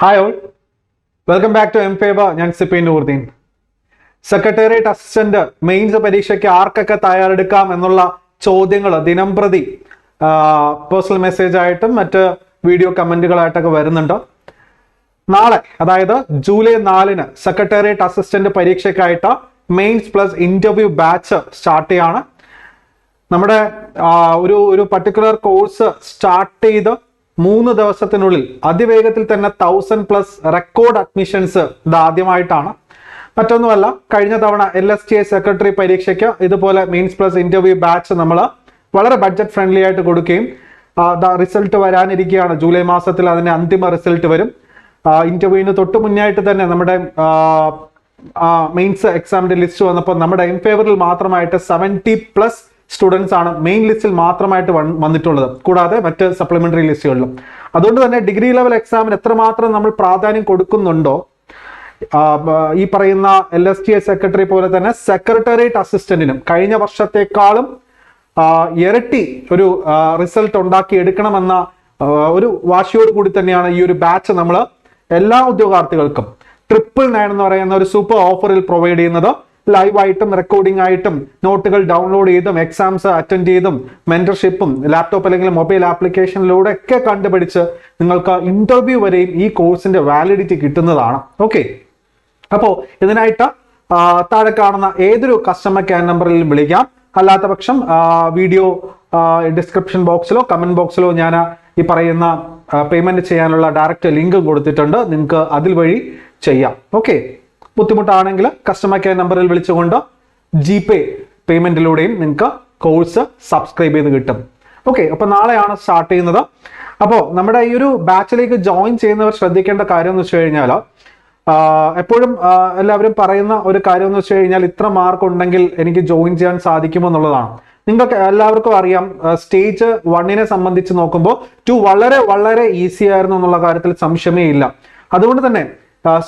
Hi all welcome back to M favour ഞാൻ സിപ്പിൻ Nooruddin secretariat assistant mains പരീക്ഷയ്ക്ക് ആർക്കൊക്കെ തയ്യാറെടുക്കാം എന്നുള്ള ചോദ്യങ്ങൾ ദിനം പ്രതി പേഴ്സണൽ മെസ്സേജ് ആയിട്ടും മറ്റ് വീഡിയോ കമന്റുകളായിട്ടൊക്കെ വരുന്നുണ്ട്. നാളെ അതായത് ജൂലൈ നാലിന് secretariat assistant പരീക്ഷയ്ക്കായിട്ട് mains plus interview batch start ചെയ്യാണ്. നമ്മുടെ ഒരു ഒരു പർട്ടിക്കുലർ കോഴ്സ് സ്റ്റാർട്ട് ചെയ്ത് മൂന്ന് ദിവസത്തിനുള്ളിൽ അതിവേഗത്തിൽ തന്നെ തൗസൻഡ് പ്ലസ് റെക്കോർഡ് അഡ്മിഷൻസ് ഇത് ആദ്യമായിട്ടാണ്. മറ്റൊന്നുമല്ല കഴിഞ്ഞ തവണ L S G I secretary പരീക്ഷയ്ക്ക് ഇതുപോലെ മീൻസ് പ്ലസ് ഇന്റർവ്യൂ ബാച്ച് നമ്മൾ വളരെ ബഡ്ജറ്റ് ഫ്രണ്ട്ലി ആയിട്ട് കൊടുക്കുകയും റിസൾട്ട് വരാനിരിക്കുകയാണ്. ജൂലൈ മാസത്തിൽ അതിന്റെ അന്തിമ റിസൾട്ട് വരും. ഇന്റർവ്യൂവിന് തൊട്ട് മുന്നായിട്ട് തന്നെ നമ്മുടെ മെയിൻസ് എക്സാമിന്റെ ലിസ്റ്റ് വന്നപ്പോൾ നമ്മുടെ എം ഫേവറിൽ മാത്രമായിട്ട് സെവന്റി പ്ലസ് സ്റ്റുഡൻസ് ആണ് മെയിൻ ലിസ്റ്റിൽ മാത്രമായിട്ട് വന്നിട്ടുള്ളത്. കൂടാതെ മറ്റ് സപ്ലിമെന്ററി ലിസ്റ്റുകളിലും അതുകൊണ്ട് തന്നെ ഡിഗ്രി ലെവൽ എക്സാമിന് എത്രമാത്രം നമ്മൾ പ്രാധാന്യം കൊടുക്കുന്നുണ്ടോ? ഈ പറയുന്ന L S G I secretary പോലെ തന്നെ സെക്രട്ടേറിയറ്റ് അസിസ്റ്റന്റിനും കഴിഞ്ഞ വർഷത്തെക്കാളും ഇരട്ടി ഒരു റിസൾട്ട് ഉണ്ടാക്കി എടുക്കണമെന്ന ഒരു വാശിയോട് കൂടി തന്നെയാണ് ഈ ഒരു ബാച്ച് നമ്മൾ എല്ലാ ഉദ്യോഗാർത്ഥികൾക്കും. ട്രിപ്പിൾ നയൻ എന്ന് പറയുന്ന ഒരു സൂപ്പർ ഓഫറിൽ പ്രൊവൈഡ് ചെയ്യുന്നത്. ലൈവായിട്ടും റെക്കോർഡിംഗ് ആയിട്ടും നോട്ടുകൾ ഡൗൺലോഡ് ചെയ്തും എക്സാംസ് അറ്റൻഡ് ചെയ്തും മെന്റർഷിപ്പും ലാപ്ടോപ്പ് അല്ലെങ്കിൽ മൊബൈൽ ആപ്ലിക്കേഷനിലൂടെ ഒക്കെ കണ്ടുപിടിച്ച് നിങ്ങൾക്ക് ഇന്റർവ്യൂ വരെയും ഈ കോഴ്സിന്റെ വാലിഡിറ്റി കിട്ടുന്നതാണ്. ഓക്കെ അപ്പോ ഇതിനായിട്ട് താഴെ കാണുന്ന ഏതൊരു കസ്റ്റമർ കെയർ നമ്പറിൽ വിളിക്കാം. അല്ലാത്ത പക്ഷം വീഡിയോ ഡിസ്ക്രിപ്ഷൻ ബോക്സിലോ കമന്റ് ബോക്സിലോ ഞാൻ ഈ പറയുന്ന പേയ്മെന്റ് ചെയ്യാനുള്ള ഡയറക്റ്റ് ലിങ്ക് കൊടുത്തിട്ടുണ്ട്. നിങ്ങൾക്ക് അതിൽ വഴി ചെയ്യാം. ഓക്കെ ബുദ്ധിമുട്ടാണെങ്കിൽ കസ്റ്റമർ കെയർ നമ്പറിൽ വിളിച്ചുകൊണ്ട് ജി പേ പേയ്മെന്റിലൂടെയും നിങ്ങൾക്ക് കോഴ്സ് സബ്സ്ക്രൈബ് ചെയ്ത് കിട്ടും. ഓക്കെ അപ്പൊ നാളെയാണ് സ്റ്റാർട്ട് ചെയ്യുന്നത്. അപ്പോൾ നമ്മുടെ ഈ ഒരു ബാച്ചിലേക്ക് ജോയിൻ ചെയ്യുന്നവർ ശ്രദ്ധിക്കേണ്ട കാര്യം എന്ന് വെച്ച് കഴിഞ്ഞാൽ എപ്പോഴും എല്ലാവരും പറയുന്ന ഒരു കാര്യം എന്ന് വെച്ച് കഴിഞ്ഞാൽ ഇത്ര മാർക്ക് ഉണ്ടെങ്കിൽ എനിക്ക് ജോയിൻ ചെയ്യാൻ സാധിക്കുമോ എന്നുള്ളതാണ്. നിങ്ങൾക്ക് എല്ലാവർക്കും അറിയാം സ്റ്റേജ് വണ്ണിനെ സംബന്ധിച്ച് നോക്കുമ്പോൾ ടു വളരെ വളരെ ഈസി ആയിരുന്നു എന്നുള്ള കാര്യത്തിൽ സംശയമേ ഇല്ല. അതുകൊണ്ട് തന്നെ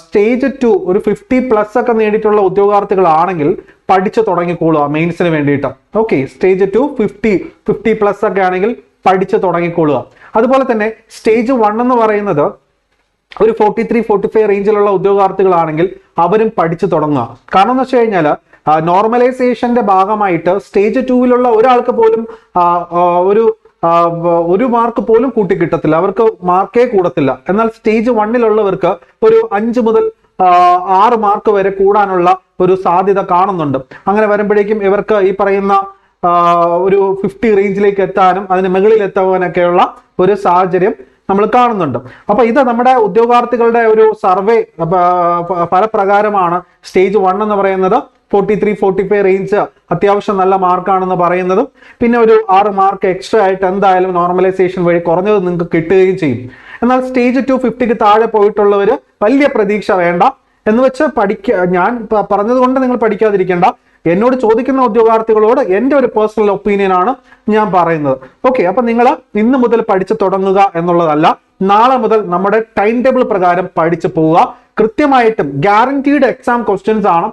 സ്റ്റേജ് ടു ഒരു ഫിഫ്റ്റി പ്ലസ് ഒക്കെ നേടിയിട്ടുള്ള ഉദ്യോഗാർത്ഥികളാണെങ്കിൽ പഠിച്ചു തുടങ്ങിക്കോളുക മെയിൻസിന് വേണ്ടിയിട്ട്. Okay stage two fifty fifty plus ഒക്കെ ആണെങ്കിൽ പഠിച്ചു തുടങ്ങിക്കോളുക. അതുപോലെ തന്നെ സ്റ്റേജ് വൺ എന്ന് പറയുന്നത് ഒരു ഫോർട്ടി ത്രീ ഫോർട്ടി ഫൈവ് റേഞ്ചിലുള്ള ഉദ്യോഗാർത്ഥികളാണെങ്കിൽ അവരും പഠിച്ചു തുടങ്ങുക. കാരണം എന്ന് വെച്ച് കഴിഞ്ഞാൽ നോർമലൈസേഷന്റെ ഭാഗമായിട്ട് സ്റ്റേജ് ടൂവിലുള്ള ഒരാൾക്ക് പോലും ഒരു ഒരു മാർക്ക് പോലും കൂട്ടി കിട്ടത്തില്ല അവർക്ക് മാർക്കേ കൂടത്തില്ല. എന്നാൽ സ്റ്റേജ് വണ്ണിലുള്ളവർക്ക് ഒരു അഞ്ച് മുതൽ ആറ് മാർക്ക് വരെ കൂടാനുള്ള ഒരു സാധ്യത കാണുന്നുണ്ട്. അങ്ങനെ വരുമ്പോഴേക്കും ഇവർക്ക് ഈ പറയുന്ന ഒരു ഫിഫ്റ്റി റേഞ്ചിലേക്ക് എത്താനും അതിന് മുകളിൽ എത്താനൊക്കെയുള്ള ഒരു സാഹചര്യം നമ്മൾ കാണുന്നുണ്ട്. അപ്പൊ ഇത് നമ്മുടെ ഉദ്യോഗാർത്ഥികളുടെ ഒരു സർവേ ഫലപ്രകാരമാണ് സ്റ്റേജ് വൺ എന്ന് പറയുന്നത്. Forty three forty five range അത്യാവശ്യം നല്ല മാർക്കാണെന്ന് പറയുന്നതും പിന്നെ ഒരു ആറ് മാർക്ക് എക്സ്ട്രാ ആയിട്ട് എന്തായാലും നോർമലൈസേഷൻ വഴി കുറഞ്ഞത് നിങ്ങൾക്ക് കിട്ടുകയും ചെയ്യും. എന്നാൽ സ്റ്റേജ് ടു ഫിഫ്റ്റിക്ക് താഴെ പോയിട്ടുള്ളവർ വലിയ പ്രതീക്ഷ വേണ്ട. എന്ന് വെച്ച് പഠിക്ക ഞാൻ പറഞ്ഞതുകൊണ്ട് നിങ്ങൾ പഠിക്കാതിരിക്കേണ്ട. എന്നോട് ചോദിക്കുന്ന ഉദ്യോഗാർത്ഥികളോട് എന്റെ ഒരു പേഴ്സണൽ ഒപ്പീനിയൻ ആണ് ഞാൻ പറയുന്നത്. ഓക്കെ അപ്പൊ നിങ്ങൾ ഇന്ന് മുതൽ പഠിച്ചു തുടങ്ങുക എന്നുള്ളതല്ല നാളെ മുതൽ നമ്മുടെ ടൈം ടേബിൾ പ്രകാരം പഠിച്ചു പോവുക. കൃത്യമായിട്ടും ഗ്യാരണ്ടീഡ് എക്സാം ക്വസ്റ്റ്യൻസ് ആണ്.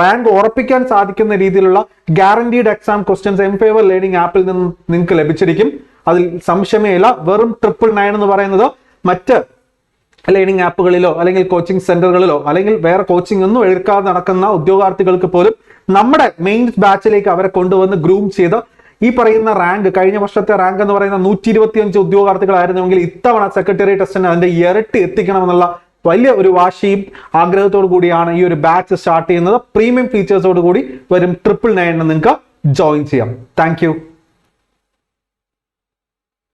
റാങ്ക് ഉറപ്പിക്കാൻ സാധിക്കുന്ന രീതിയിലുള്ള guaranteed exam questions M favour learning ആപ്പിൽ നിന്ന് നിങ്ങൾക്ക് ലഭിച്ചിരിക്കും. അതിൽ സംശയമേ ഇല്ല വെറും ട്രിപ്പിൾ നയൻ എന്ന് പറയുന്നത് മറ്റ് ലേണിംഗ് ആപ്പുകളിലോ അല്ലെങ്കിൽ കോച്ചിങ് സെന്ററുകളിലോ അല്ലെങ്കിൽ വേറെ കോച്ചിങ് ഒന്നും എടുക്കാതെ നടക്കുന്ന ഉദ്യോഗാർത്ഥികൾക്ക് പോലും നമ്മുടെ മെയിൻ ബാച്ചിലേക്ക് അവരെ കൊണ്ടുവന്ന് ഗ്രൂം ചെയ്ത് ഈ പറയുന്ന റാങ്ക് കഴിഞ്ഞ വർഷത്തെ റാങ്ക് എന്ന് പറയുന്ന നൂറ്റി ഇരുപത്തിയഞ്ച് ഉദ്യോഗാർത്ഥികളായിരുന്നുവെങ്കിൽ ഇത്തവണ സെക്രട്ടറി ടെസ്റ്റിന് അതിന്റെ ഇരട്ടി എത്തിക്കണമെന്നുള്ള വലിയ ഒരു വാശിയും ആഗ്രഹത്തോടു കൂടിയാണ് ഈ ഒരു ബാച്ച് സ്റ്റാർട്ട് ചെയ്യുന്നത്. പ്രീമിയം ഫീച്ചേഴ്സോട് കൂടി വരും ട്രിപ്പിൾ നയനിന് നിങ്ങൾക്ക് ജോയിൻ ചെയ്യാം. താങ്ക്